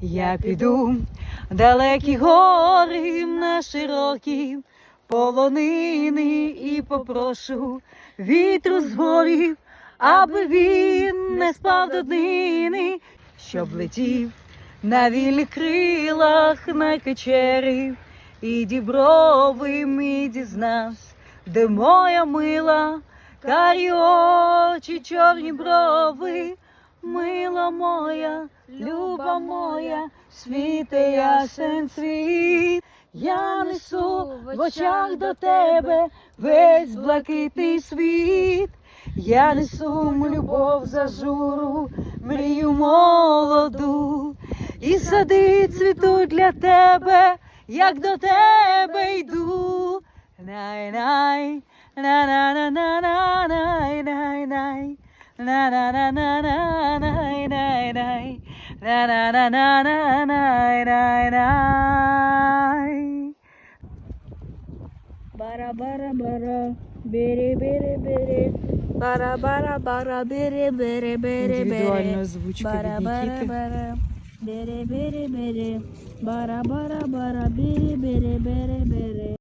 Я піду в далекі гори на широкі полонини і попрошу вітру з горів, аби він не спав до днини, щоб летів на вільних крилах на качері, і діброви мій дізнався, де моя мила, карі очі, чорні брови, моя, люба моя, світе ясен світ. Я несу в очах до тебе весь блакитний світ. Я несу любов за журу, мрію молоду, і сади цвітуть для тебе, як до тебе йду. Най-най, на-на-на-на-на-най, най-най, Na na na na na na na na. Bara bara bara bere bere bere. Bara bara bara bere bere bere bere. Bara bara bara. Bere bere bere. Bara bara bara bere bere bere bere.